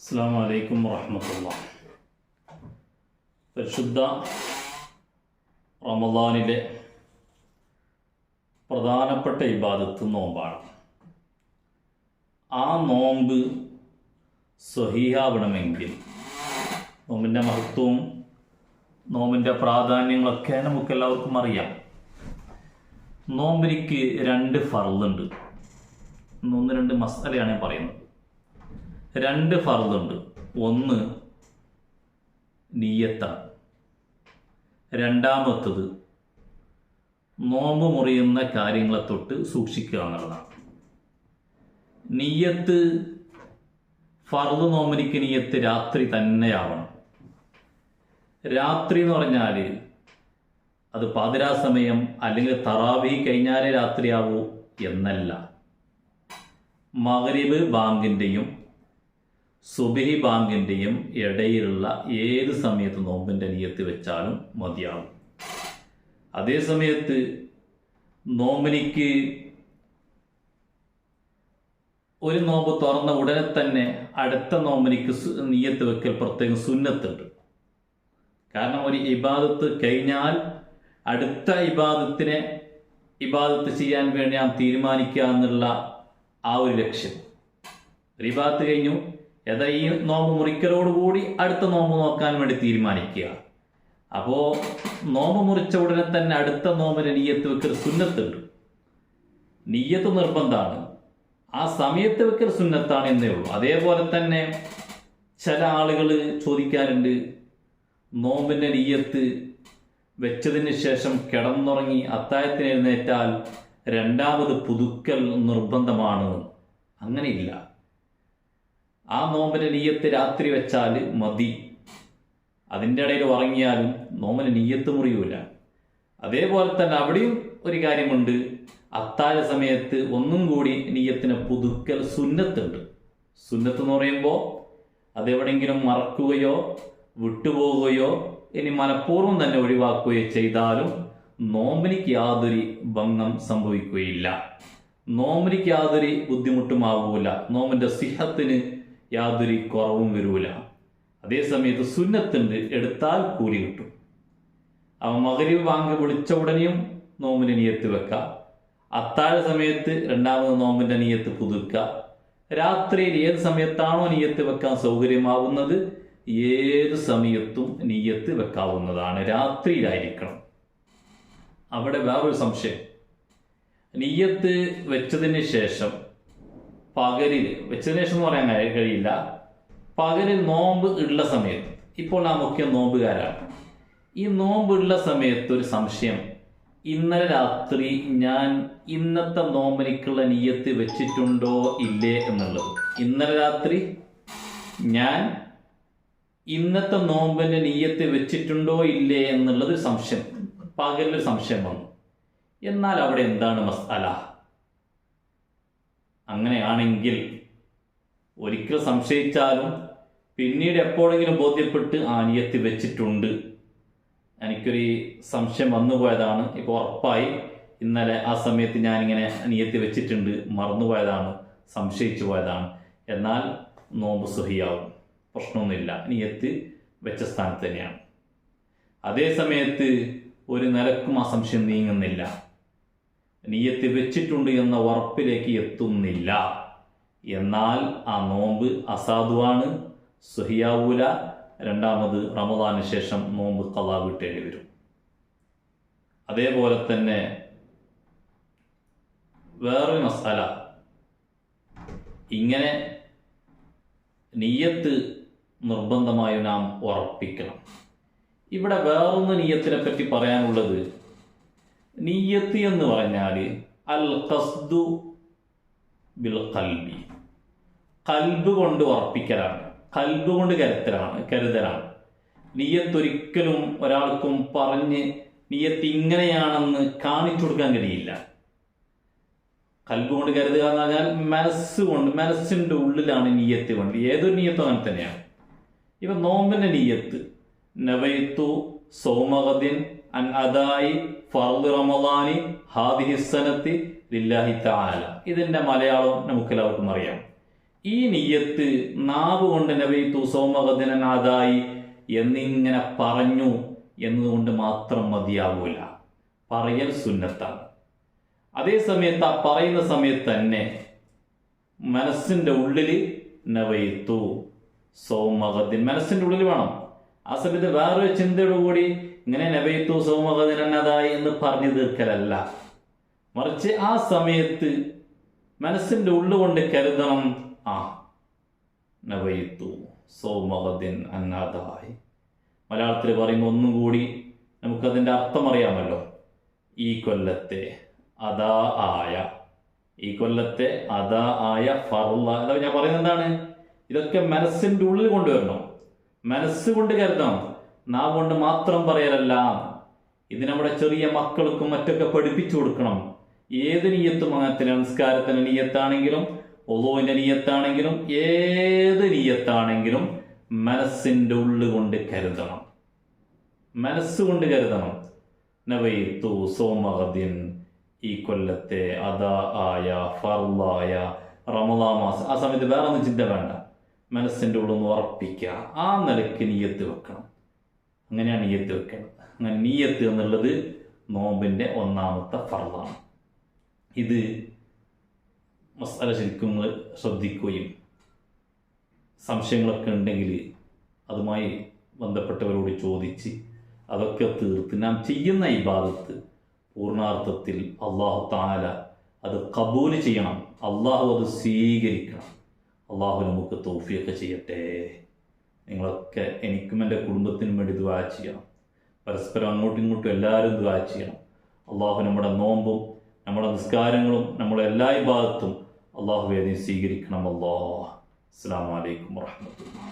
അസ്സാം വലൈക്കും വറഹമത്തുള്ള. പരിശുദ്ധ റമദാനിലെ പ്രധാനപ്പെട്ട ഇബാദത്ത് നോമ്പാണ്. ആ നോമ്പ് സ്വഹീഹാവണമെങ്കിൽ നോമ്പിന്റെ മഹത്വവും നോമ്പിന്റെ പ്രാധാന്യങ്ങളൊക്കെ നമുക്കെല്ലാവർക്കും അറിയാം. നോമ്പിനിക്ക് രണ്ട് ഫറുണ്ട് ഒന്ന് രണ്ട് മസാലയാണ് ഞാൻ പറയുന്നത്. രണ്ട് ഫർദുണ്ട്. ഒന്ന് നീയത്താണ് രണ്ടാമത്തത് നോമ്പ് മുറിയുന്ന കാര്യങ്ങളെ തൊട്ട് സൂക്ഷിക്കുക എന്നുള്ളതാണ്. നീയത്ത് ഫർദ് നോമ്പിനിക്ക് നീയത്ത് രാത്രി തന്നെയാവണം. രാത്രി എന്ന് പറഞ്ഞാൽ അത് പാതിരാ സമയം അല്ലെങ്കിൽ തറാവി കഴിഞ്ഞാലേ രാത്രിയാവൂ എന്നല്ല. മഗ്രിബ് ബാങ്കിന്റെയും സുബഹി ബാങ്കിന്റെയും ഇടയിലുള്ള ഏത് സമയത്ത് നോമ്പിന്റെ നിയത്ത് വെച്ചാലും മതിയാവും അതേ സമയത്ത് നോമ്പിനിക്ക് ഒരു നോമ്പ് തുറന്ന ഉടനെ തന്നെ അടുത്ത നോമ്പിനിക്ക് നിയത്ത് വെക്കൽ പ്രത്യേകം സുന്നത്തുണ്ട്. കാരണം ഒരു ഇബാദത്ത് കഴിഞ്ഞാൽ അടുത്ത ഇബാദത്തിനെ ഇബാദത്ത് ചെയ്യാൻ വേണ്ടി നാം തീരുമാനിക്കുക എന്നുള്ള ആ ഒരു ലക്ഷ്യം. ഒരു ഇബാദത്ത് കഴിഞ്ഞു ഏതാ ഈ നോമ്പ് മുറിക്കലോടുകൂടി അടുത്ത നോമ്പ് നോക്കാൻ വേണ്ടി തീരുമാനിക്കുക. അപ്പോൾ നോമ്പ് മുറിച്ച ഉടനെ തന്നെ അടുത്ത നോമ്പിന് നീയത്ത് വെക്കൽ സുന്നത്തുണ്ട്. നീയത്ത് നിർബന്ധമാണ്. ആ സമയത്ത് വെക്കൽ സുന്നത്താണ് എന്നേ ഉള്ളൂ. അതേപോലെ തന്നെ ചില ആളുകൾ ചോദിക്കാറുണ്ട് നോമ്പിന്റെ നീയത്ത് വെച്ചതിന് ശേഷം കിടന്നുറങ്ങി അത്തായത്തിന് എഴുന്നേറ്റാൽ രണ്ടാമത് പുതുക്കൽ നിർബന്ധമാണ്. അങ്ങനെയില്ല. ആ നോമ്പിന് നീയത്ത് രാത്രി വെച്ചാൽ മതി. അതിന്റെ ഇടയിൽ ഉറങ്ങിയാലും നോമ്പിന് നീയത്ത് മുറിയൂല. അതേപോലെ തന്നെ അവിടെയും ഒരു കാര്യമുണ്ട്. അത്താഴ സമയത്ത് ഒന്നും കൂടി നീയത്തിന് പുതുക്കൽ സുന്നത്തുണ്ട്. സുന്നത്ത് എന്ന് പറയുമ്പോൾ അതെവിടെയെങ്കിലും മറക്കുകയോ വിട്ടുപോകുകയോ ഇനി മനഃപൂർവം തന്നെ ഒഴിവാക്കുകയോ ചെയ്താലും നോമ്പിനിക്ക് യാതൊരു ഭംഗം സംഭവിക്കുകയില്ല. നോമ്പിനിക്ക് യാതൊരു ബുദ്ധിമുട്ടുമാവൂല. നോമ്പിന്റെ സിഹത്തിന് യാതൊരു കുറവും വരൂല. അതേസമയത്ത് സുന്നത്തുണ്ട് എടുത്താൽ കൂലി കിട്ടും. അവ മകരി വാങ്ങി വിളിച്ച ഉടനെയും നോമ്പിന്റെ നീയത്ത് വെക്കാം. അത്താഴ സമയത്ത് രണ്ടാമത് നോമ്പിന്റെ നീയത്ത് പുതുക്കുക രാത്രിയിൽ ഏത് സമയത്താണോ നീയത്ത് വെക്കാൻ സൗകര്യമാവുന്നത് ഏത് സമയത്തും നീയത്ത് വെക്കാവുന്നതാണ്. രാത്രിയിലായിരിക്കണം. അവിടെ വേറൊരു സംശയം. നീയത്ത് വെച്ചതിന് ശേഷം പകലിൽ വെച്ചതിന് ശേഷം എന്ന് പറയാൻ കഴിയില്ല. പകരിൽ നോമ്പ് ഉള്ള സമയത്ത് ഇപ്പോൾ നാം മുഖ്യ നോമ്പുകാരാണ്. ഈ നോമ്പ് ഉള്ള സമയത്ത് ഒരു സംശയം. ഇന്നലെ രാത്രി ഞാൻ ഇന്നത്തെ നോമ്പനിക്കുള്ള നീയത്ത് വെച്ചിട്ടുണ്ടോ ഇല്ലേ എന്നുള്ളത്. ഇന്നലെ രാത്രി ഞാൻ ഇന്നത്തെ നോമ്പിന്റെ നീയത്ത് വെച്ചിട്ടുണ്ടോ ഇല്ലേ എന്നുള്ളത് സംശയം. പകലൊരു സംശയം വന്നു. എന്നാൽ അവിടെ എന്താണ് മസാല അങ്ങനെയാണെങ്കിൽ ഒരിക്കൽ സംശയിച്ചാലും പിന്നീട് എപ്പോഴെങ്കിലും ബോധ്യപ്പെട്ട് ആ നിയത്ത് വെച്ചിട്ടുണ്ട്. എനിക്കൊരു സംശയം വന്നുപോയതാണ് ഇപ്പോൾ ഉറപ്പായി ഇന്നലെ ആ സമയത്ത് ഞാനിങ്ങനെ നിയത്ത് വെച്ചിട്ടുണ്ട്. മറന്നുപോയതാണ് സംശയിച്ചു പോയതാണ്. എന്നാൽ നോമ്പ് സുഹിയാവും. പ്രശ്നമൊന്നുമില്ല. നിയത്ത് വെച്ച സ്ഥാനത്ത് തന്നെയാണ്. അതേ സമയത്ത് ഒരു നിലക്കും ആ സംശയം നീങ്ങുന്നില്ല. നീയത്ത് വെച്ചിട്ടുണ്ട് എന്ന ഉറപ്പിലേക്ക് എത്തുന്നില്ല. എന്നാൽ ആ നോമ്പ് അസാധുവാണ്. സുഹിയാവൂല. രണ്ടാമത് റമദാന് ശേഷം നോമ്പ് കലാ വിട്ടേണ്ടി വരും. അതേപോലെ തന്നെ വേറൊരു മസാല. ഇങ്ങനെ നീയത്ത് നിർബന്ധമായി നാം ഉറപ്പിക്കണം. ഇവിടെ വേറൊന്ന് നീയത്തിനെ പറ്റി പറയാനുള്ളത് നീയത്ത് എന്ന് പറഞ്ഞാൽ അൽ ഖസ്ദു ബിൽ കൽബി കൽബ് കൊണ്ട് ഉറപ്പിക്കലാണ്. കൽബ് കൊണ്ട് കരുത്തലാണ് കരുതലാണ്. നീയത്ത് ഒരിക്കലും ഒരാൾക്കും പറഞ്ഞ് നീയത്ത് ഇങ്ങനെയാണെന്ന് കാണിച്ചു കൊടുക്കാൻ കഴിയില്ല. കൽബ് കൊണ്ട് കരുതുക എന്ന് പറഞ്ഞാൽ മനസ്സ് കൊണ്ട് മനസ്സിന്റെ ഉള്ളിലാണ് നീയത്ത് കൊണ്ട് ഏതൊരു നീയത്തും അങ്ങനെ തന്നെയാണ്. ഇവ നോമ്പിന്റെ നീയത്ത്. നവയത്തു സൗമഗദിൻ അൻ ഫർദ് റമദാനി ഹാദിഹിസനത്തി ലില്ലാഹി മലയാളം നമുക്ക് എല്ലാവർക്കും അറിയാം. ഈ നീയത്ത് നാവ് കൊണ്ട് നബൈത്തു സോമകദിനാദായി എന്നിങ്ങനെ പറഞ്ഞു എന്നതുകൊണ്ട് മാത്രം മതിയാവൂല. പറയൽ സുന്നത്താണ്. അതേ സമയത്ത് ആ പറയുന്ന സമയത്ത് തന്നെ മനസ്സിന്റെ ഉള്ളിൽ നവയിത്തു സൗമകദിൻ മനസ്സിന്റെ ഉള്ളിൽ വേണം. ആ സമയത്ത് വേറൊരു ചിന്തയോടുകൂടി ഇങ്ങനെ നബൈത്തു സൗമകദിൻ എന്ന് പറഞ്ഞു തീർക്കലല്ല. മറിച്ച് ആ സമയത്ത് മനസ്സിന്റെ ഉള്ളുകൊണ്ട് കരുതണം. ആ നബൈത്തു സൗമഹദിൻ അന്നാദായി മലയാളത്തിൽ പറയുമ്പോൾ ഒന്നും കൂടി നമുക്കതിന്റെ അർത്ഥം അറിയാമല്ലോ. ഈ കൊല്ലത്തെ അതാ ആയ ഈ കൊല്ലത്തെ അതാ ആയ അതാ ഞാൻ പറയുന്നത് എന്താണ്? ഇതൊക്കെ മനസ്സിന്റെ ഉള്ളിൽ കൊണ്ടുവരണം. മനസ്സ് കൊണ്ട് കരുതണം. നാവ് കൊണ്ട് മാത്രം പറയലല്ല. ഇത് നമ്മുടെ ചെറിയ മക്കൾക്കും മറ്റൊക്കെ പഠിപ്പിച്ചു കൊടുക്കണം. ഏത് നീയത്തും അങ്ങനത്തെ നമസ്കാരത്തിന് നീയത്താണെങ്കിലും ഒതോവിന്റെ നീയത്താണെങ്കിലും ഏത് നീയത്താണെങ്കിലും മനസ്സിന്റെ ഉള്ളുകൊണ്ട് കരുതണം. മനസ്സുകൊണ്ട് കരുതണം. നവൈത്തു സോമഹദ്യൻ ഈ കൊല്ലത്തെ അതാ ആയ ഫർലായ റമദാ മാസം. ആ സമയത്ത് വേറെ ഒന്നും ചിന്ത വേണ്ട. മനസ്സിന്റെ ഉള്ളിൽ നിന്ന് ഉറപ്പിക്കുക. ആ നിലയ്ക്ക് നീയത്ത് വെക്കണം. അങ്ങനെയാണ് നീയത്ത് വെക്കേണ്ടത് അങ്ങനെ നീയത്ത് എന്നുള്ളത് നോമ്പിന്റെ ഒന്നാമത്തെ ഫർദാണ്. ഇത് മസാല ശരിക്കും നിങ്ങൾ ശ്രദ്ധിക്കുകയും സംശയങ്ങളൊക്കെ ഉണ്ടെങ്കിൽ അതുമായി ബന്ധപ്പെട്ടവരോട് ചോദിച്ച് അതൊക്കെ തീർത്ത് നാം ചെയ്യുന്ന ഇബാദത്ത് പൂർണാർത്ഥത്തിൽ അള്ളാഹു താല അത് കബൂൽ ചെയ്യണം. അള്ളാഹു അത് സ്വീകരിക്കണം. അള്ളാഹു നമുക്ക് തോഫിയൊക്കെ ചെയ്യട്ടെ. നിങ്ങളൊക്കെ എനിക്കും എന്റെ കുടുംബത്തിനും വേണ്ടി ദ്വാ ചെയ്യണം. പരസ്പരം അങ്ങോട്ടും ഇങ്ങോട്ടും എല്ലാവരും ദ്വാ ചെയ്യണം. അള്ളാഹു നമ്മുടെ നോമ്പും നമ്മുടെ നിസ്കാരങ്ങളും നമ്മുടെ എല്ലാ ഇബാദത്തും അള്ളാഹു നീ സ്വീകരിക്കണം അള്ളാഹ് അസ്സാം വലൈക്കും വാഹമത്തുള്ള